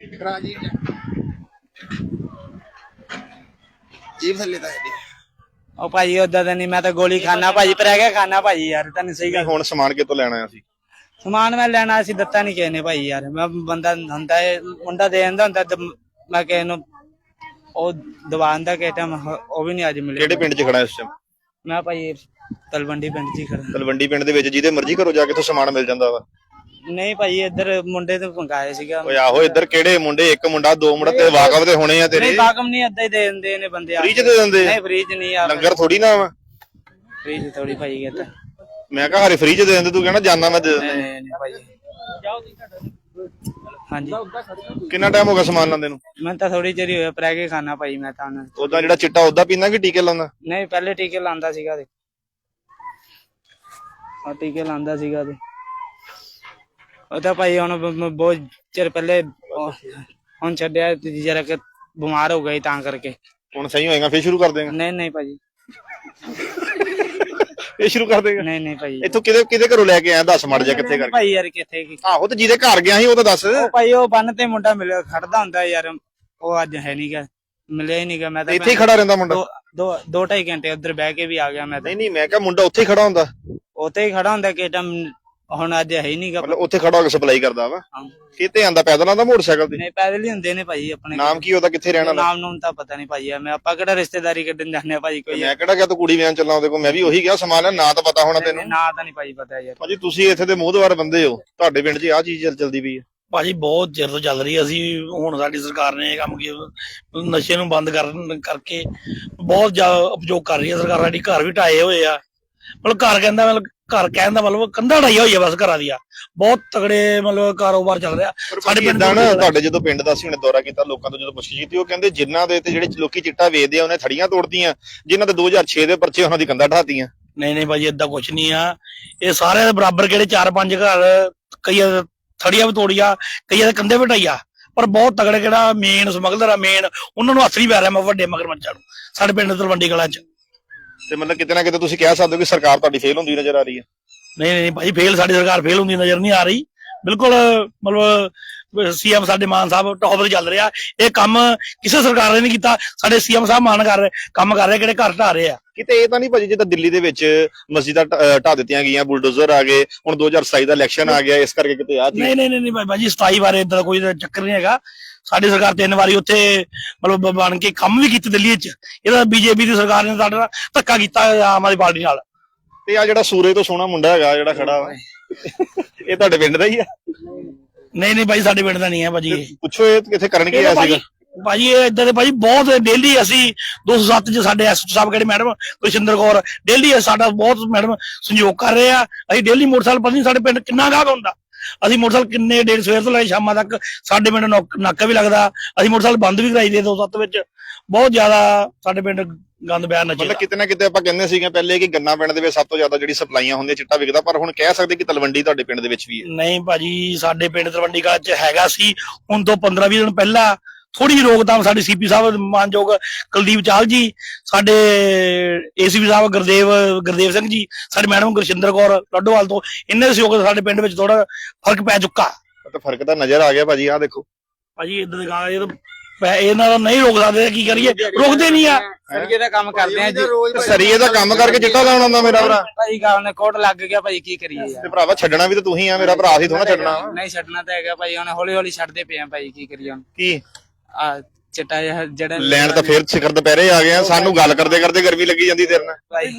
ਰਾਜੀ ਜੀਵ ਥੱਲੇ ਤਾਂ ਇਹਦੀ ਉਹ ਭਾਜੀ ਉਦਾਂ ਤਾਂ ਨਹੀਂ ਮੈਂ ਤਾਂ ਗੋਲੀ ਖਾਣਾ ਭਾਜੀ ਪਰ ਹੈਗਾ ਖਾਣਾ ਭਾਜੀ ਯਾਰ ਤੁਹਾਨੂੰ ਸਹੀ ਗੱਲ। ਹੁਣ ਸਮਾਨ ਕਿੱਥੋਂ ਲੈਣਾ ਸੀ? ਸਮਾਨ ਮੈਂ ਲੈਣਾ ਸੀ ਦਿੱਤਾ ਨਹੀਂ ਕਿਸੇ ਨੇ ਭਾਈ ਯਾਰ। ਮੈਂ ਬੰਦਾ ਹੁੰਦਾ ਹੈ ਮੁੰਡਾ ਦੇ ਦਿੰਦਾ ਹੁੰਦਾ ਤੇ ਮੈਂ ਕਿਸੇ ਨੂੰ ਉਹ ਦਵਾਨ ਦਾ ਕਿਸੇ ਟਾਈਮ ਉਹ ਵੀ ਨਹੀਂ ਅੱਜ ਮਿਲਿਆ। ਕਿਹੜੇ ਪਿੰਡ 'ਚ ਖੜਾ ਇਸ ਟਾਈਮ ਮੈਂ ਭਾਈ ਤਲਵੰਡੀ ਪਿੰਡ 'ਚ ਹੀ ਖੜਾ। ਤਲਵੰਡੀ ਪਿੰਡ ਦੇ ਵਿੱਚ ਜਿਹਦੇ ਮਰਜ਼ੀ ਘਰੋਂ ਜਾ ਕੇ ਤੋਂ ਸਮਾਨ ਮਿਲ ਜਾਂਦਾ ਵਾ। ਨਹੀਂ ਭਾਈ ਇੱਧਰ ਮੁੰਡੇ ਤੋਂ ਮੰਗਾਇਆ ਸੀਗਾ। ਓਏ ਆਹੋ ਇੱਧਰ ਕਿਹੜੇ ਮੁੰਡੇ? ਇੱਕ ਮੁੰਡਾ ਦੋ ਮੁੰਡਾ ਤੇ ਵਾਕਫ ਦੇ ਹੋਣੇ ਆ ਤੇਰੇ? ਨਹੀਂ ਬਾਗਮ ਨਹੀਂ ਅੱਧਾ ਹੀ ਦੇ ਦਿੰਦੇ ਨੇ ਬੰਦੇ ਆ ਫ੍ਰੀ 'ਚ ਦੇ ਦਿੰਦੇ? ਆ? ਨਹੀਂ ਫ੍ਰੀ 'ਚ ਨਹੀਂ ਆ। ਲੰਗਰ ਥੋੜੀ ਨਾ ਵਾ? ਫ੍ਰੀ 'ਚ ਥੋੜੀ ਭਾਈ ਕਹਿੰਦਾ ਮੈਂ ਕਿਹਾ ਹਰੇ ਫ੍ਰੀ 'ਚ ਦੇ ਦਿੰਦੇ ਤੂੰ ਕਹਿਣਾ ਜਾਨਾ ਮੈਂ ਦੇ ਦਿੰਦਾ। ਨਹੀਂ ਨਹੀਂ ਭਾਈ। ਹਾਂਜੀ। ਕਿੰਨਾ ਟਾਈਮ ਹੋ ਗਿਆ ਸਮਾਨ ਲਾਉਂਦੇ ਨੂੰ? ਮੈਂ ਤਾਂ ਥੋੜੀ ਚਿਰ ਹੀ ਹੋਇਆ ਪਰੈ ਕੇ ਖਾਣਾ ਭਾਈ ਮੈਂ ਤਾਂ ਹੁਣ। ਉਦਾਂ ਜਿਹੜਾ ਚਿੱਟਾ ਉਦਾਂ ਪੀਂਦਾ ਕਿ ਟੀਕੇ ਲਾਉਂਦਾ? ਨਹੀਂ ਪਹਿਲੇ ਟੀਕੇ ਲਾਂਦਾ ਸੀਗਾ ਤੇ ਉਹ ਟੀਕੇ ਲਾਂਦਾ ਸੀਗਾ ਤੇ ਉਹ ਤਾਂ ਭਾਈ ਹੁਣ ਬ- ਬ- ਬਹੁਤ ਚਿਰ ਪਹਿਲੇ ਉਹ ਹੁਣ ਛੱਡਿਆ ਤੇ ਜਰਾ ਕਿ ਬਿਮਾਰ ਹੋ ਗਈ ਤਾਂ ਕਰਕੇ। ਹੁਣ ਸਹੀ ਹੋਏਗਾ ਫੇਰ ਸ਼ੁਰੂ ਕਰ ਦੇਗਾ। ਨਹੀਂ ਨਹੀਂ ਭਾਜੀ। ਫੇਰ ਸ਼ੁਰੂ ਕਰ ਦੇਗਾ। ਨਹੀਂ ਨਹੀਂ ਭਾਜੀ। ਇੱਥੋਂ ਕਿਹਦੇ ਕਿਹਦੇ ਘਰੋਂ ਲੈ ਕੇ ਆਇਆ? ਦੱਸ ਮੜ ਜਾ ਕਿੱਥੇ ਕਰਕੇ। ਭਾਈ ਯਾਰ ਕਿੱਥੇ ਕੀ ਆਹੋ ਤੇ ਜਿਹਦੇ ਘਰ ਗਿਆ ਸੀ ਉਹ ਤਾਂ ਦੱਸ। ਉਹ ਭਾਈ ਉਹ ਬੰਨ ਤੇ ਮੁੰਡਾ ਮਿਲਿਆ ਖੜਦਾ ਹੁੰਦਾ ਯਾਰ। ਉਹ ਅੱਜ ਹੈ ਨਹੀਂਗਾ ਮਿਲਿਆ ਹੀ ਨਹੀਂਗਾ ਮੈਂ ਤਾਂ ਇੱਥੇ ਹੀ ਖੜਾ ਰਹਿੰਦਾ ਮੁੰਡਾ। ਦੋ ਦੋ ਦੋ ਢਾਈ ਘੰਟੇ ਉੱਧਰ ਬਹਿ ਕੇ ਵੀ ਆ ਗਿਆ ਮੈਂ ਤਾਂ। ਨਹੀਂ ਨਹੀਂ ਮੈਂ ਕਿਹਾ ਮੁੰਡਾ ਉੱਥੇ ਹੀ ਖੜਾ ਹੁੰਦਾ। ਉੱਥੇ ਹੀ ਖੜਾ ਹੁੰਦਾ ਕਿ ਟਾਈਮ ਹੁਣ ਅੱਜ ਹੈ ਹੀ ਨਹੀਂਗਾ ਮਤਲਬ ਉੱਥੇ ਖੜਾ ਹੋ ਕੇ ਸਪਲਾਈ ਕਰਦਾ ਵਾ? ਕਿਤੇ ਆਂਦਾ ਪੈਦਲ ਆਂਦਾ ਮੋਟਰਸਾਈਕਲ ਤੇ? ਨਹੀਂ ਪੈਦਲ ਹੀ ਹੁੰਦੇ ਨੇ ਭਾਈ ਆਪਣੇ ਨਾਮ ਕੀ ਉਹਦਾ ਕਿੱਥੇ ਰਹਿਣ ਵਾਲਾ? ਨਾਮ ਨੂੰ ਤਾਂ ਪਤਾ ਨਹੀਂ ਭਾਈ ਮੈਂ ਆਪਾਂ ਕਿਹੜਾ ਰਿਸ਼ਤੇਦਾਰੀ ਕੱਢਣ ਜਾਂਦੇ ਆ ਭਾਈ ਕੋਈ? ਮੈਂ ਕਿਹੜਾ ਗਿਆ ਤੂੰ ਕੁੜੀ ਵਿਆਹ ਚੱਲਾਂ ਉਹਦੇ ਕੋਲ? ਮੈਂ ਵੀ ਉਹੀ ਗਿਆ ਸਮਾਨ ਲੈ ਨਾ ਤਾਂ ਪਤਾ ਹੋਣਾ ਤੈਨੂੰ। ਨਾ ਤਾਂ ਨਹੀਂ ਭਾਈ ਪਤਾ ਯਾਰ। ਭਾਜੀ ਤੁਸੀਂ ਇੱਥੇ ਦੇ ਮੋਹਦਵਾਰ ਬੰਦੇ ਹੋ। ਤੁਹਾਡੇ ਪਿੰਡ 'ਚ ਆਹ ਚੀਜ਼ ਚੱਲ- ਚੱਲਦੀ ਪਈ ਹੈ ਭਾਜੀ ਬਹੁਤ ਚਿਰ ਤੋਂ ਚੱਲ ਰਹੀ ਹੈ ਅਸੀਂ ਹੁਣ ਸਾਡੀ ਸਰਕਾਰ ਨੇ ਇਹ ਕੰਮ ਕੀਤਾ ਨਸ਼ੇ ਨੂੰ ਬੰਦ ਕਰਨ ਕਰਕੇ ਬਹੁਤ ਜ਼ਿਆਦਾ ਉਪਯੋਗ ਕਰ ਰਹੀ ਹੈ ਸਰਕਾਰ। ਸਾਡੀ ਘਰ ਵੀ ਢਾਏ ਹੋਏ ਆ। ਮਤਲਬ ਘਰ ਕਹਿੰਦਾ ਮਤਲਬ ਘਰ ਕਹਿਣ ਦਾ ਮਤਲਬ ਕੰਧਾਂ ਢਾਈਆਂ ਹੋਈਆਂ ਬਸ ਘਰਾਂ ਦੀਆਂ। ਬਹੁਤ ਤਗੜੇ ਮਤਲਬ ਕਾਰੋਬਾਰ ਚੱਲ ਰਿਹਾ। ਸਾਡੇ ਪਿੰਡ ਦਾ ਨਾ ਤੁਹਾਡੇ ਜਦੋਂ ਪਿੰਡ ਦਾ ਸੀ ਉਹਨੇ ਦੌਰਾ ਕੀਤਾ ਲੋਕਾਂ ਤੋਂ ਜਦੋਂ ਪੁੱਛੀ ਕੀਤੀ ਉਹ ਕਹਿੰਦੇ ਜਿਨ੍ਹਾਂ ਦੇ ਤੇ ਜਿਹੜੇ ਲੋਕੀ ਚਿੱਟਾ ਵੇਚਦੇ ਆ ਉਹਨੇ ਥੜੀਆਂ ਤੋੜਦੀਆਂ ਜਿਨ੍ਹਾਂ ਦੇ 2006 ਦੇ ਪਰਚੇ ਉਹਨਾਂ ਦੀ ਕੰਧਾਂ ਢਾਤੀਆਂ ਨਹੀਂ ਨਹੀਂ ਭਾਜੀ ਏਦਾਂ ਕੁਝ ਨਹੀਂ ਆ। ਇਹ ਸਾਰਿਆਂ ਦੇ ਬਰਾਬਰ ਕਿਹੜੇ ਚਾਰ ਪੰਜ ਘਰ ਕਈਆਂ ਦੇ ਥੜੀਆਂ ਵੀ ਤੋੜੀਆਂ ਕਈਆਂ ਦੇ ਕੰਧੇ ਵਟਾਈਆ ਪਰ ਬਹੁਤ ਤਗੜੇ ਕਿਹੜਾ ਮੇਨ ਸਮਗਲਰ ਆ ਮੇਨ ਉਹਨਾਂ ਨੂੰ ਨਹੀਂ ਪੈ ਰਿਹਾ ਮੈਂ ਵੱਡੇ ਮਗਰਮੱਛਾਂ ਨੂੰ ਸਾਡੇ ਪਿੰਡ ਤਲਵੰਡੀ ਕਲਾਂ ਚ। ਤੇ ਮਤਲਬ ਕਿਤੇ ਨਾ ਕਿਤੇ ਤੁਸੀਂ ਕਹਿ ਸਕਦੇ ਹੋ ਕਿ ਸਰਕਾਰ ਤੁਹਾਡੀ ਫੇਲ ਹੁੰਦੀ ਨਜ਼ਰ ਆ ਰਹੀ ਹੈ। ਨਹੀਂ ਨਹੀਂ ਭਾਈ ਫੇਲ ਸਾਡੀ ਸਰਕਾਰ ਫੇਲ ਹੁੰਦੀ ਨਜ਼ਰ ਨਹੀਂ ਆ ਰਹੀ। ਬਿਲਕੁਲ ਮਤਲਬ ਸੀਐਮ ਸਾਡੇ ਮਾਨ ਸਾਹਿਬ ਟੌਪ ਤੇ ਚੱਲ ਰਿਹਾ। ਇਹ ਕੰਮ ਕਿਸੇ ਸਰਕਾਰ ਨੇ ਨਹੀਂ ਕੀਤਾ। ਸਾਡੇ ਸੀਐਮ ਸਾਹਿਬ ਮਾਨ ਕਰ ਰਹੇ ਕੰਮ ਕਰ ਰਹੇ ਕਿਹੜੇ ਘਰ ਢਾ ਰਹੇ ਆ। ਕਿਤੇ ਇਹ ਤਾਂ ਨਹੀਂ ਭਾਜੀ ਜਿੱਦਾਂ ਦਿੱਲੀ ਦੇ ਵਿੱਚ ਮਸਜਿਦਾਂ ਢ- ਦਿੱਤੀਆਂ ਗਈਆਂ ਬੁਲਡੋਜ਼ਰ ਆ ਗਏ ਹੁਣ 2027 ਦਾ ਇਲੈਕਸ਼ਨ ਆ ਗਿਆ ਇਸ ਕਰਕੇ ਕਿਤੇ ਆ ਨਹੀਂ ਨਹੀਂ ਨਹੀਂ ਭਾਈ ਭਾਜੀ 27 ਬਾਰੇ ਇਦਾਂ ਕੋਈ ਚੱਕਰ ਨਹੀਂ ਹੈਗਾ। ਸਾਡੀ ਸਰਕਾਰ ਤਿੰਨ ਵਾਰੀ ਉੱਥੇ ਮਤਲਬ ਬਣ ਕੇ ਕੰਮ ਵੀ ਕੀਤੇ ਦਿੱਲੀ 'ਚ ਇਹਦਾ ਬੀਜੇਪੀ ਦੀ ਸਰਕਾਰ ਨੇ ਸਾਡੇ ਨਾਲ ਧੱਕਾ ਕੀਤਾ ਆਮ ਆਦਮੀ ਪਾਰਟੀ ਨਾਲ। ਤੇ ਆ ਜਿਹੜਾ ਸੂਰੇ ਤੋਂ ਸੋਹਣਾ ਮੁੰਡਾ ਹੈਗਾ ਜਿਹੜਾ ਖੜਾ ਵਾ। ਇਹ ਤੁਹਾਡੇ ਪਿੰਡ ਦਾ ਹੀ ਆ? ਨਹੀਂ ਨਹੀਂ ਭਾਈ ਸਾਡੇ ਪਿੰਡ ਦਾ ਨਹੀਂ ਹੈ ਭਾਜੀ ਪੁੱਛੋ ਇਹ ਕਿੱਥੇ ਕਰਨ ਕੀ ਆਇਆ ਸੀਗਾ? ਭਾਜੀ ਇਹ ਇਦਾਂ ਦੇ ਭਾਜੀ ਬਹੁਤ ਡੇਲੀ ਅਸੀਂ 207 ਚ ਸਾਡੇ ਐਸ ਸਾਹਿਬ ਕਿਹੜੇ ਮੈਡਮ ਕੁਲਸ਼ਿੰਦਰ ਕੌਰ ਡੇਲੀ ਸਾਡਾ ਬਹੁਤ ਮੈਡਮ ਸੰਯੋਗ ਕਰ ਰਹੇ ਆ। ਅਸੀਂ ਡੇਲੀ ਮੋਟਰਸਾਈਕਲ ਪਤਾ ਨਹੀਂ ਸਾਡੇ ਪਿੰਡ ਕਿੰਨਾ ਗਾਹਕ ਹੁੰਦਾ। ਅਸੀਂ ਮੋਟਰਸਾਈਕਲ ਕਿੰਨੇ ਡੇਢ ਸਵੇਰ ਤੋਂ ਲੈ ਸ਼ਾਮਾਂ ਤੱਕ ਸਾਡੇ ਪਿੰਡ ਨੌਕ- ਵੀ ਲੱਗਦਾ। ਅਸੀਂ ਮੋਟਰਸਾਈਕਲ ਬੰਦ ਵੀ ਕਰਾਈ ਦੇ 207 ਵਿੱਚ। ਬਹੁਤ ਜ਼ਿਆਦਾ ਸਾਡੇ ਪਿੰਡ ਗੰਦ ਬਿਆਨ ਨੱਚੇ ਮਤਲਬ ਕਿਤੇ ਨਾ ਕਿਤੇ ਆਪਾਂ ਕਹਿੰਦੇ ਸੀਗੇ ਪਹਿਲੇ ਕਿ ਗੰਨਾ ਪਿੰਡ ਦੇ ਵਿੱਚ ਸਭ ਤੋਂ ਜ਼ਿਆਦਾ ਜਿਹੜੀ ਸਪਲਾਈਆਂ ਹੁੰਦੀਆਂ ਚਿੱਟਾ ਵਿਕਦਾ ਪਰ ਹੁਣ ਕਹਿ ਸਕਦੇ ਕਿ ਤਲਵੰਡੀ ਤੁਹਾਡੇ ਪਿੰਡ ਦੇ ਵਿੱਚ ਵੀ ਹੈ। ਨਹੀਂ ਭਾਜੀ ਸਾਡੇ ਪਿੰਡ ਤਲਵੰਡੀ ਕਲਾਂ ਚ ਹੈਗਾ ਸੀ ਹੁਣ ਤੋਂ 15 20 ਦਿਨ ਪਹਿਲਾਂ ਥੋੜੀ ਰੋਕਥਾਮ ਸਾਡੇ ਸੀਪੀ ਸਾਹਿਬ ਮਾਨਯੋਗ ਕੁਲਦੀਪ ਚਾਲ ਜੀ ਸਾਡੇ ਏਸੀਪੀ ਸਾਹਿਬ ਗੁਰਦੇਵ ਗੁਰਦੇਵ ਸਿੰਘ ਜੀ ਸਾਡੇ ਮੈਡਮ ਗੁਰਸ਼ਿੰਦਰ ਕੌਰ ਲੱਡੋਵਾਲ ਤੋਂ ਇਹਨਾਂ ਦੇ ਸਹਿਯੋਗ ਸਾਡੇ ਪਿੰਡ ਵਿੱਚ ਥੋੜਾ ਫ਼ਰਕ ਪੈ ਚੁੱਕਾ। ਤਾਂ ਫ਼ਰਕ ਤਾਂ ਨਜ਼ਰ ਆ ਗਿਆ ਭਾਜੀ ਆਹ ਦੇਖੋ। ਭਾਜੀ ਇਦਾਂ ਦੇ ਗਾਂ ਇਹ ਤਾਂ ਇਹਨਾਂ ਦਾ ਨਹੀਂ ਰੋਕ ਸਕਦੇ ਕੀ ਕਰੀਏ? ਰੁਕਦੇ ਨਹੀਂ ਆ। ਸਰਗੇ ਦਾ ਕੰਮ ਕਰਦੇ ਆ ਜੀ। ਸਰੀਏ ਦਾ ਕੰਮ ਕਰਕੇ ਚਿੱਟਾ ਲਾਉਣ ਆਉਂਦਾ ਮੇਰਾ ਭਰਾ। ਭਾਈ ਗਾਲ ਨੇ ਕੋਟ ਲੱਗ ਗਿਆ ਭਾਈ ਕੀ ਕਰੀਏ ਤੇ ਭਰਾਵਾ ਛੱਡਣਾ ਵੀ ਤਾਂ ਤੂੰ ਹੀ ਆ ਮੇਰਾ ਭਰਾ ਸੀ ਥੋੜਾ ਛੱਡਣਾ ਨਹੀਂ ਛੱਡਣਾ ਤਾਂ ਹੈਗਾ ਭਾਈ ਹੁਣ ਹੌਲੀ ਹੌਲੀ ਛੱਡਦੇ ਪਏ ਆ ਭਾਈ ਕੀ ਕਰੀਏ ਹੁਣ। ਕੀ? ਆ ਚਿੱਟਾ ਜਿਹਾ ਜਿਹੜਾ ਲੈਣ ਤਾਂ ਫੇਰ ਸਿਖਰ ਦੁਪਹਿਰੇ ਆ ਗਏ ਆ ਸਾਨੂੰ ਗੱਲ ਕਰਦੇ ਕਰਦੇ ਗਰਮੀ ਲੱਗੀ ਜਾਂਦੀ ਤੇਰੇ ਨਾਲ। ਭਾਈ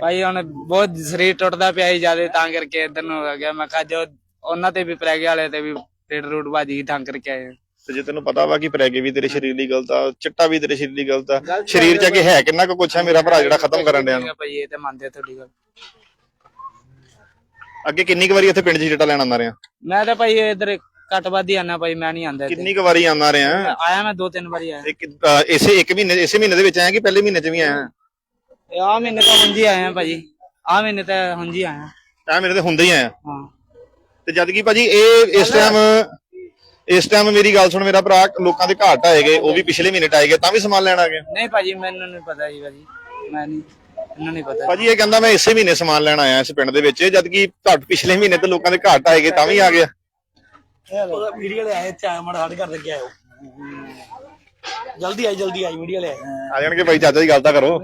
ਭਾਈ ਹੁਣ ਬਹੁਤ ਸਰੀਰ ਟੁੱਟਦਾ ਪਿਆ ਹੀ ਜਿਆਦੇ ਤਾਂ ਕਰਕੇ ਇਧਰ ਨੂੰ ਹੋ ਗਿਆ। ਮੈਂ ਕਿਹਾ ਜੋ ਉਹਨਾਂ ਤੇ ਵੀ ਪ੍ਰੈਗੇ ਵਾਲੇ ਤੇ ਵੀ ਟੇਡ ਰੂਟ ਬਾਜੀ ਤਾਂ ਕਰਕੇ ਆਏ ਤੇ ਜੇ ਤੈਨੂੰ ਪਤਾ ਵਾ ਕਿ ਪ੍ਰੈਗੇ ਵੀ ਤੇਰੇ ਸਰੀਰ ਲਈ ਗਲਤ ਆ ਚਿੱਟਾ ਵੀ ਤੇਰੇ ਸਰੀਰ ਲਈ ਗਲਤ ਆ। ਸਰੀਰ ਚ ਅੱਗੇ ਹੈ ਕਿੰਨਾ ਕੁ ਕੁਛ ਆ ਮੇਰਾ ਭਰਾ ਜਿਹੜਾ ਖਤਮ ਕਰਨ ਡਿਆ। ਨੂੰ ਭਾਈ ਇਹ ਤੇ ਮੰਨਦੇ ਆ ਤੁਹਾਡੀ ਗੱਲ। ਅੱਗੇ ਕਿੰਨੀ ਕੁ ਵਾਰੀ ਇੱਥੇ ਪਿੰਡ 'ਚ ਚਿੱਟਾ ਲੈਣ ਆਉਂਦਾ ਰਿਹਾ? ਮੈਂ ਤਾਂ ਭਾਈ ਇਧਰ ਘੱਟ ਵੱਧ ਹੀ ਆਣਾ ਭਾਈ ਮੈਂ ਨਹੀਂ ਆਂਦਾ ਇੱਥੇ। ਕਿੰਨੀ ਕੁ ਵਾਰੀ ਆਉਂਦਾ ਰਿਹਾ? ਆਇਆ ਮੈਂ ਦੋ ਤਿੰਨ ਵਾਰੀ ਆਇਆ। ਇੱਕ ਇਸੇ ਇੱਕ ਮਹੀਨੇ ਇਸੇ ਮਹੀਨੇ ਦੇ ਵਿੱਚ ਆਇਆ ਕਿ ਪਹਿਲੇ ਮਹੀਨੇ 'ਚ ਵੀ ਆਇਆ? ਆ ਮਹੀਨੇ ਤਾਂ ਹੁੰਜੀ ਆਇਆ ਭਾਜੀ। ਆ ਮਹੀਨੇ ਤਾਂ ਹੁੰਜੀ ਆਇਆ। ਆ ਮੇਰੇ ਤੇ ਹੁੰਦੇ ਹੀ ਆਇਆ। ਹਾਂ। ਤੇ ਜਦ ਕਿ ਭਾਜੀ ਇਹ ਇਸ ਟਾਈਮ ਇਸ ਟਾਈਮ ਮੇਰੀ ਗੱਲ ਸੁਣ ਮੇਰਾ ਭਰਾ ਲੋਕਾਂ ਦੇ ਘਾਟ ਆਏ ਗਏ ਉਹ ਵੀ ਪਿਛਲੇ ਮਹੀਨੇ ਟਾਏ ਗਏ ਤਾਂ ਵੀ ਸਮਾਨ ਲੈਣ ਆ ਗਿਆ ਨਹੀਂ ਭਾਜੀ ਮੈਨੂੰ ਨਹੀਂ ਪਤਾ ਜੀ ਭਾਜੀ। ਮੈਂ ਨਹੀਂ ਮੈਨੂੰ ਨਹੀਂ ਪਤਾ। ਭਾਜੀ ਇਹ ਕਹਿੰਦਾ ਮੈਂ ਇਸੇ ਮਹੀਨੇ ਸਮਾਨ ਲੈਣ ਆਇਆ ਇਸ ਪਿੰਡ ਦੇ ਵਿੱਚ ਜਦ ਕਿ ਤੁਹਾਡੇ ਪਿਛਲੇ ਮਹੀਨੇ ਤੇ ਲੋਕਾਂ ਦੇ ਘਾਟ ਆਏ ਗਏ ਤਾਂ ਵੀ ਆ ਗਿਆ। ਉਹਦਾ ਮੀਡੀਆ ਵਾਲੇ ਆਏ ਆਇਆ ਮਾੜਾ ਸਾਡੇ ਘਰ ਦੇ ਅੱਗੇ ਆਇਓ। ਜਲਦੀ ਆਈ ਜਲਦੀ ਆਈ ਮੀਡੀਆ ਵਾਲੇ ਆਏ ਆ ਜਾਣਗੇ ਭਾਈ ਚਾਚਾ ਜੀ ਗੱਲ ਤਾਂ ਕਰੋ।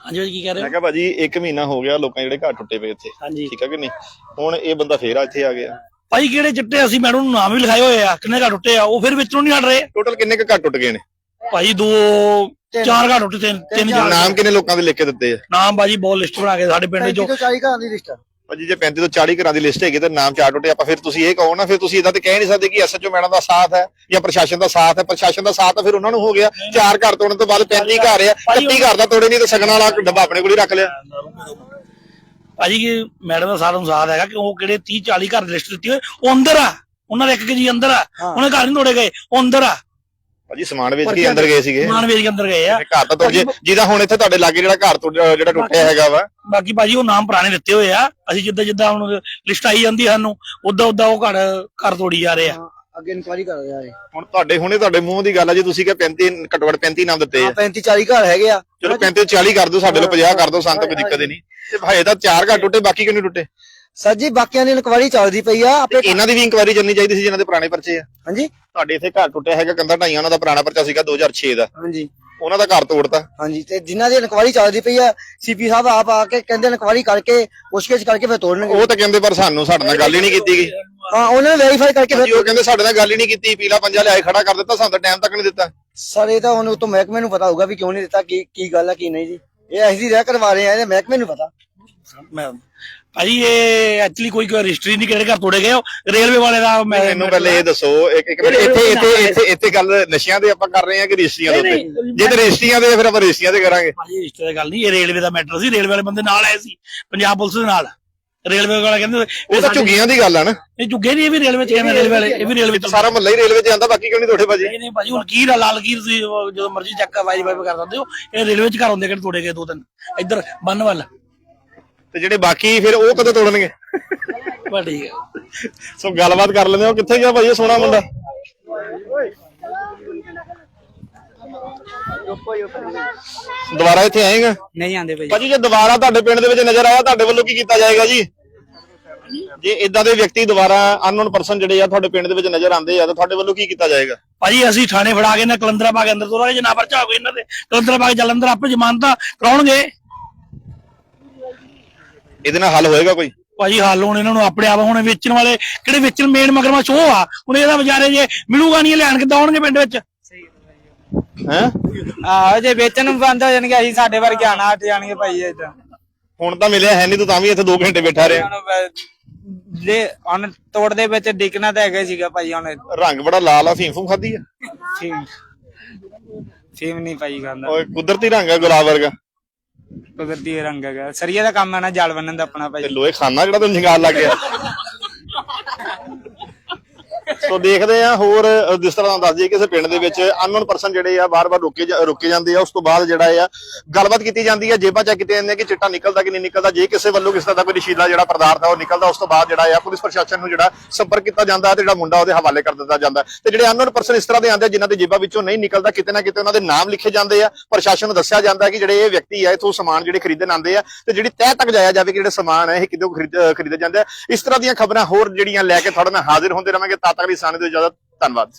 ਹਾਂਜੀ ਭਾਜੀ ਕੀ ਕਹਿ ਰਹੇ ਮੈਂ ਹੋ ਕਿਹਾ ਭਾਜੀ 1 ਮਹੀਨਾ ਹੋ ਗਿਆ ਲੋਕਾਂ ਜਿਹੜੇ ਘਰ ਟੁੱਟੇ ਪਏ ਇੱਥੇ। ਹਾਂਜੀ। ਠੀਕ ਹੈ ਕਿ ਨਹੀਂ? ਹੁਣ ਇਹ ਬੰਦਾ ਫੇਰ ਆ ਇੱਥੇ ਆ ਗਿਆ। ਭਾਈ ਕਿਹੜੇ ਚਿੱਟੇ ਅਸੀਂ ਮੈਡਮ ਨੂੰ ਨਾਮ ਵੀ ਲਿਖਾਏ ਹੋਏ ਆ ਕਿੰਨੇ ਘਰ ਟੁੱਟੇ ਆ ਉਹ ਫਿਰ ਵਿੱਚੋਂ ਨਹੀਂ ਹਟ ਰਹੇ। ਟੋਟਲ ਕਿੰਨੇ ਕੁ ਘਰ ਟੁੱਟ ਗਏ ਨੇ? ਭਾਜੀ ਦੋ ਚਾਰ ਘਰ ਟੁੱਟੇ ਤਿੰਨ ਤਿੰਨ ਚਾਰ। ਨਾਮ ਕਿੰਨੇ ਲੋਕਾਂ ਦੇ ਲਿਖ ਕੇ ਦਿੱਤੇ ਆ? ਨਾਮ ਬਾਜੀ ਬਹੁਤ ਲਿਸਟ ਬਣਾ ਕੇ ਸਾਡੇ ਪਿੰਡ ਚੋਂ। 40 ਘਰਾਂ ਦੀ ਲਿਸਟ? ਭਾਜੀ ਜੇ 35 ਤੋਂ 40 ਘਰਾਂ ਦੀ ਲਿਸਟ ਹੈਗੀ ਤੇ ਨਾਮ ਚਾਰ ਟੁੱਟੇ ਆਪਾਂ ਫਿਰ ਤੁਸੀਂ ਇਹ ਕਹੋ ਨਾ ਫਿਰ ਤੁਸੀਂ ਇਦਾਂ ਤੇ ਕਹਿ ਨਹੀਂ ਸਕਦੇ ਕਿ ਐਸਐਚਓ ਮੈਡਮ ਦਾ ਸਾਥ ਹੈ ਜਾਂ ਪ੍ਰਸ਼ਾਸਨ ਦਾ ਸਾਥ ਹੈ। ਪ੍ਰਸ਼ਾਸਨ ਦਾ ਸਾਥ ਤਾਂ ਫਿਰ ਉਹਨਾਂ ਨੂੰ ਹੋ ਗਿਆ। ਚਾਰ ਘਰ ਤੋੜਨ ਤੋਂ ਬਾਅਦ 35 ਘਰ ਆ। 31 ਘਰ ਦਾ ਤੋੜੇ ਨਹੀਂ ਤੇ ਸਗਨ ਵਾਲਾ ਡੱਬਾ ਆਪਣੇ ਕੋਲ ਹੀ ਰੱਖ ਲਿਆ। ਭਾਜੀ ਮੈਡਮ ਦਾ ਸਾਰਾ ਅਨੁਸਾਰ ਹੈਗਾ ਕਿ ਉਹ ਕਿਹੜੇ 30 40 ਘਰ ਦੀ ਲਿਸਟ ਦਿੱਤੀ ਹੋਈ ਉਹ ਅੰਦਰ ਆ। ਉਹਨਾਂ ਦੇ ਇੱਕ ਜੀ ਅੰਦਰ ਆ। ਉਹਨੇ ਘਰ ਨਹੀਂ ਤੋੜੇ ਗਏ ਉਹ ਅੰਦਰ ਆ। ਭਾਜੀ ਸਮਾਨ ਵੇਚ ਕੇ ਅੰਦਰ ਗਏ ਸੀਗੇ। ਮਾਨ ਵੇਚ ਕੇ ਅੰਦਰ ਗਏ ਆ। ਘਰ ਤਾਂ ਜੇ ਜਿਹਦਾ ਹੁਣ ਇੱਥੇ ਤੁਹਾਡੇ ਲਾਗੇ ਜਿਹੜਾ ਘਰ ਤੋੜ ਜਿਹੜਾ ਟੁੱਟਿਆ ਹੈਗਾ ਵਾ। ਬਾਕੀ ਭਾਜੀ ਉਹ ਨਾਮ ਪੁਰਾਣੇ ਦਿੱਤੇ ਹੋਏ ਆ। ਅਸੀਂ ਜਿੱਦਾਂ ਜਿੱਦਾਂ ਹੁਣ ਲਿਸਟ ਆਈ ਜਾਂਦੀ ਸਾਨੂੰ ਉਦਾਂ ਉਦਾਂ ਉਹ ਘਰ ਘਰ ਤੋੜੀ ਜਾ ਰਹੇ ਆ। ਅੱਗੇ ਇਨਕੁਆਰੀ ਕਰ ਰਿਹਾ। ਹੈ ਹੁਣ ਤੁਹਾਡੇ ਹੁਣੇ ਤੁਹਾਡੇ ਮੂੰਹ ਦੀ ਗੱਲ ਆ ਜੀ ਤੁਸੀਂ ਕਿ 35 ਘੱਟੋ ਘੱਟ 35 ਨਾਮ ਦਿੱਤੇ ਆ। 35 40 ਘਰ ਹੈਗੇ ਆ। ਚਲੋ 35 40 ਕਰ ਦਿਓ ਸਾਡੇ ਲਈ 50 ਕਰ ਦਿਓ ਸਾਨੂੰ ਤਾਂ ਕੋਈ ਦਿੱਕਤ ਹੀ ਨਹੀਂ। ਤੇ ਭਾਏ ਤਾਂ ਚਾਰ ਘਰ ਟੁੱਟੇ ਬਾਕੀ ਕਿਉਂ ਨਹੀਂ ਟੁੱਟੇ? ਸਰ ਜੀ ਬਾਕੀਆਂ ਦੀ ਇਨਕੁਆਰੀ ਚੱਲਦੀ ਪਈ ਆ ਤੇ ਆਪਣੇ ਇਹਨਾਂ ਦੀ ਵੀ ਇਨਕੁਆਇਰੀ ਚੱਲਣੀ ਚਾਹੀਦੀ ਸੀ ਜਿਨ੍ਹਾਂ ਦੇ ਪੁਰਾਣੇ ਪਰਚੇ ਆ। ਹਾਂਜੀ। ਤੁਹਾਡੇ ਇੱਥੇ ਘਰ ਟੁੱਟਿਆ ਹੈਗਾ ਕੰਧਾ ਢਾਈਆਂ ਉਹਨਾਂ ਦਾ ਪੁਰਾਣਾ ਪਰਚਾ ਸੀਗਾ 2006 ਦਾ। ਹਾਂਜੀ। ਉਹਨਾਂ ਦਾ ਘਰ ਤੋੜਤਾ। ਹਾਂਜੀ ਤੇ ਜਿਨ੍ਹਾਂ ਦੀ ਇਨਕੁਆਰੀ ਚੱਲਦੀ ਪਈ ਆ ਸੀਪੀ ਸਾਹਿਬ ਆਪ ਆ ਕੇ ਕਹਿੰਦੇ ਇਨਕੁਆਰੀ ਕਰਕੇ ਪੁੱਛਗਿੱਛ ਕਰਕੇ ਫਿਰ ਤੋੜਨਗੇ। ਉਹ ਤਾਂ ਕਹਿੰਦੇ ਪਰ ਸਾਨੂੰ ਸਾਡੇ ਨਾਲ ਗੱਲ ਹੀ ਨਹੀਂ ਕੀਤੀ ਗਈ। ਹਾਂ ਉਹਨਾਂ ਨੇ ਵੈਰੀਫਾਈ ਕਰਕੇ ਫਿਰ ਉਹ ਕਹਿੰਦੇ ਸਾਡੇ ਨਾਲ ਗੱਲ ਹੀ ਨਹੀਂ ਕੀਤੀ ਪੀਲਾ ਪੰਜਾ ਲਿਆਏ ਖੜਾ ਕਰ ਦਿੱਤਾ ਸਾਨੂੰ ਟਾਈਮ ਤੱਕ ਨਹੀਂ ਦਿੱਤਾ। ਸਰ ਇਹ ਤਾਂ ਹੁਣ ਉਤੋਂ ਮਹਿਕਮੇ ਨੂੰ ਪਤਾ ਹੋਊਗਾ ਵੀ ਕਿਉਂ ਨਹੀਂ ਦਿੱਤਾ ਕੀ ਕੀ ਗੱਲ ਆ ਕੀ ਨਹੀਂ ਜੀ। ਇਹ ਅਸੀਂ ਰਹਿ ਕਰਵਾ ਰਹੇ ਆ ਇਹ ਮਹਿਕਮੇ ਨੂੰ ਪਤਾ। ਮੈਂ ਭਾਜੀ ਇਹ ਐਕਚੁਅਲੀ ਕੋਈ ਕੋਈ ਰਜਿਸਟਰੀ ਨਹੀਂ ਕਿਹੜੇ ਘਰ ਤੋੜੇ ਗਏ ਉਹ ਰੇਲਵੇ ਵਾਲੇ ਦਾ ਮੈਂ ਮੈਨੂੰ ਪਹਿਲੇ ਇਹ ਦੱਸੋ ਇੱਕ ਇੱਕ ਮਿੰਟ ਇੱਥੇ ਇੱਥੇ ਇੱਥੇ ਇੱਥੇ ਗੱਲ ਨਸ਼ਿਆਂ ਦੇ ਆਪਾਂ ਕਰ ਰਹੇ ਹਾਂ ਕਿ ਰਜਿਸਟਰੀਆਂ ਦੇ ਉੱਤੇ? ਜੇ ਤੇ ਰਜਿਸਟਰੀਆਂ ਦੇ ਫਿਰ ਆਪਾਂ ਰਜਿਸਟਰੀਆਂ ਦੇ ਕਰਾਂਗੇ। ਭਾਜੀ ਰਿਸ਼ਤੇ ਦੀ ਗੱਲ ਨਹੀਂ ਇਹ ਰੇਲਵੇ ਦਾ ਮੈਟਰ ਸੀ ਰੇਲਵੇ ਵਾਲੇ ਬੰਦੇ ਨਾਲ ਆਏ ਸੀ ਪੰਜਾਬ ਪੁਲਿਸ ਦੇ ਨਾਲ। ਰੇਲਵੇ ਵਾਲਾ ਕਹਿੰਦੇ ਉਹ ਤਾਂ ਝੁੱਗੀਆਂ ਦੀ ਗੱਲ ਆ ਨਾ। ਇਹ ਝੁੱਗੇ ਨਹੀਂ ਇਹ ਵੀ ਰੇਲਵੇ ਚ ਐਵੇਂ ਰੇਲਵੇ ਵਾਲੇ ਇਹ ਵੀ ਰੇਲਵੇ ਚ ਸਾਰਾ ਮਹੱਲਾ ਹੀ ਰੇਲਵੇ 'ਚ ਆਂਦਾ ਬਾਕੀ ਕਿਉਂ ਨਹੀਂ ਤੋੜੇ ਭਾਜੀ? ਨਹੀਂ ਨਹੀਂ ਭਾਜੀ ਹੁਣ ਕੀ ਲਾਲ ਕੀ ਤੁਸੀਂ ਉਹ ਜਦੋਂ ਮਰਜ਼ੀ ਚੱਕ ਵਾਈ ਵਾਈ ਕਰ ਸਕਦੇ ਹੋ ਇਹ ਰੇਲਵੇ ਚ ਘਰ ਹੁੰਦੇ ਕਿਹੜੇ ਤੋੜੇ ਗਏ ਦੋ ਤਿੰਨ? ਇੱਧਰ ਬੰਨ ਵੱਲ ਤੇ ਜਿਹੜੇ ਬਾਕੀ ਫਿਰ ਉਹ ਕਦੋਂ ਤੋੜਨਗੇ? ਬਸ ਠੀਕ ਹੈ ਸੋ ਗੱਲਬਾਤ ਕਰ ਲੈਂਦੇ ਹਾਂ। ਉਹ ਕਿੱਥੇ ਗਿਆ ਭਾਈ ਇਹ ਸੋਹਣਾ ਮੁੰਡਾ? ਦੁਬਾਰਾ ਇੱਥੇ ਆਏਗਾ? ਨਹੀਂ ਆਂਦੇ ਭਾਈ। ਭਾਜੀ ਜੇ ਦੁਬਾਰਾ ਤੁਹਾਡੇ ਪਿੰਡ ਦੇ ਵਿੱਚ ਨਜ਼ਰ ਆਇਆ ਤੁਹਾਡੇ ਵੱਲੋਂ ਕੀ ਕੀਤਾ ਜਾਏਗਾ ਜੀ? ਜੇ ਇਦਾਂ ਦੇ ਵਿਅਕਤੀ ਦੁਬਾਰਾ ਅਨਨੋਨ ਪਰਸਨ ਜਿਹੜੇ ਆ ਤੁਹਾਡੇ ਪਿੰਡ ਦੇ ਵਿੱਚ ਨਜ਼ਰ ਆਉਂਦੇ ਆ ਤਾਂ ਤੁਹਾਡੇ ਵੱਲੋਂ ਕੀ ਕੀਤਾ ਜਾਏਗਾ? ਭਾਜੀ ਅਸੀਂ ਥਾਣੇ ਫੜਾ ਕੇ ਨਾ ਕਲੰਦਰਾ ਕੇ ਅੰਦਰ ਤੋਰਾਂਗੇ ਜੇ ਨਾ ਪਰਚਾ ਹੋ ਗਿਆ ਇਹਨਾਂ ਦੇ। ਕਲੰਦਰਾ ਕੇ ਜਲੰਧਰ ਆਪੇ ਜ਼ਮਾਨਤਾਂ ਕਰਾਉਣਗੇ। ਇਹਦੇ ਨਾਲ ਹੱਲ ਹੋਏਗਾ ਕੋਈ? ਭਾਜੀ ਹਾਲ ਹੁਣ ਇਹਨਾਂ ਨੂੰ ਆਪਣੇ ਆਪ ਹੁਣ ਵੇਚਣ ਵਾਲੇ ਕਿਹੜੇ ਵੇਚਣ? ਮੇਨ ਮਗਰਮੱਛ ਉਹ ਆ। ਹੁਣ ਇਹਦਾ ਵਿਚਾਰੇ ਜੇ ਮਿਲੂਗਾ ਨਹੀਂ ਲੈਣ ਕਿੱਦਾਂ ਆਉਣਗੇ ਪਿੰਡ ਵਿੱਚ? ਹੈ? ਆਹੋ ਜੇ ਵੇਚਣ ਬੰਦ ਹੋ ਜਾਣਗੇ ਅਸੀਂ ਸਾਡੇ ਵਰਗੇ ਆਣਾ ਹਟ ਜਾਣਗੇ ਭਾਈ ਇਦਾਂ ਹੁਣ ਤਾਂ ਮਿਲਿਆ ਹੈ ਨਹੀਂ ਤੂੰ ਤਾਂ ਵੀ ਇੱਥੇ 2 ਘੰਟੇ ਬੈਠਾ ਰਿਹਾ। ਜੇ ਹੁਣ ਤੋੜ ਦੇ ਵਿੱਚ ਡਿੱਗਣਾ ਤਾਂ ਹੈਗਾ ਹੀ ਸੀਗਾ ਭਾਈ ਹੁਣ ਰੰਗ ਬੜਾ ਲਾਲ ਆ ਫੂਮ ਖਾਦੀ ਆ? ਫੀਮ ਫੀਮ ਨਹੀਂ ਭਾਈ ਖਾਂਦਾ। ਓਏ ਕੁਦਰਤੀ ਰੰਗ ਆ ਗੁਲਾਬ ਵਰਗਾ। ਕੁਦਰਤੀ ਰੰਗ ਹੈਗਾ। ਸਰੀਏ ਦਾ ਕੰਮ ਹੈ ਨਾ, ਜਲ ਬੰਨਣ ਦਾ ਆਪਣਾ ਤੇ ਭਾਈ ਲੋਹੇ ਖਾਨਾ ਜਿਹੜਾ ਤੈਨੂੰ ਜੰਗਾਲ ਲੱਗ ਗਿਆ? ਸੋ ਦੇਖਦੇ ਆ ਹੋਰ ਜਿਸ ਤਰ੍ਹਾਂ ਦੱਸ ਦਈਏ ਕਿਸੇ ਪਿੰਡ ਦੇ ਵਿੱਚ ਅਨਨੋਨ ਪਰਸਨ ਜਿਹੜੇ ਆ ਬਾਰ-ਬਾਰ ਰੋਕੇ ਰੋਕੇ ਜਾਂਦੇ ਆ, ਉਸ ਤੋਂ ਬਾਅਦ ਜਿਹੜਾ ਆ, ਗੱਲਬਾਤ ਕੀਤੀ ਜਾਂਦੀ ਆ ਜੇਬਾਂ ਚੈੱਕ ਕੀਤੀਆਂ ਜਾਂਦੀਆਂ ਕਿ ਚਿੱਟਾ ਨਿਕਲਦਾ ਕਿ ਨਹੀਂ ਨਿਕਲਦਾ, ਜੇ ਕਿਸੇ ਵੱਲੋਂ ਕਿਸੇ ਦਾ ਕੋਈ ਨਸ਼ੀਲਾ ਜਿਹੜਾ ਪਦਾਰਥ ਆ ਉਹ ਨਿਕਲਦਾ, ਉਸ ਤੋਂ ਬਾਅਦ ਜਿਹੜਾ ਆ, ਪੁਲਿਸ ਪ੍ਰਸ਼ਾਸਨ ਨੂੰ ਜਿਹੜਾ ਸੰਪਰਕ ਕੀਤਾ ਜਾਂਦਾ ਤੇ ਜਿਹੜਾ ਮੁੰਡਾ ਉਹਦੇ ਹਵਾਲੇ ਕਰ ਦਿੱਤਾ ਜਾਂਦਾ। ਤੇ ਜਿਹੜੇ ਅਨਨੋਨ ਪਰਸਨ ਇਸ ਤਰ੍ਹਾਂ ਦੇ ਆਉਂਦੇ ਆ, ਜਿਨ੍ਹਾਂ ਦੇ ਜੇਬਾਂ ਵਿੱਚੋਂ ਨਹੀਂ ਨਿਕਲਦਾ, ਕਿਤੇ ਨਾ ਕਿਤੇ ਉਹਨਾਂ ਦੇ ਨਾਮ ਲਿਖੇ ਜਾਂਦੇ ਆ। ਪ੍ਰਸ਼ਾਸਨ ਨੂੰ ਦੱਸਿਆ ਜਾਂਦਾ ਕਿ ਜਿਹੜੇ ਇਹ ਵਿਅਕਤੀ ਆ, ਇਥੋਂ ਸਮਾਨ ਜਿਹੜੇ ਖਰੀਦਣ ਆਉਂਦੇ ਆ, ਤੇ ਜਿਹੜੀ ਤਹਿ ਤੱਕ ਜਾਇਆ ਜਾਵੇ ਕਿ ਜਿਹੜਾ ਸਮਾਨ ਹੈ ਇਹ ਕਿਦੋਂ ਖਰੀਦ ਖਰੀਦੇ ਜਾਂਦੇ ਆ। ਇਸ ਤਰ੍ਹਾਂ ਦੀਆਂ ਖਬਰਾਂ ਹੋਰ ਜਿਹੜੀਆਂ ਲੈ ਕੇ ਤੁਹਾਡੇ ਨਾਲ ਹਾਜ਼ਰ ਹੁੰਦੇ ਰਵਾਂਗੇ, ਤਦ ਤੱਕ ਲਈ ਸਾਨੂੰ ਤੋਂ ਇਜਾਜ਼ਤ ਧੰਨਵਾਦ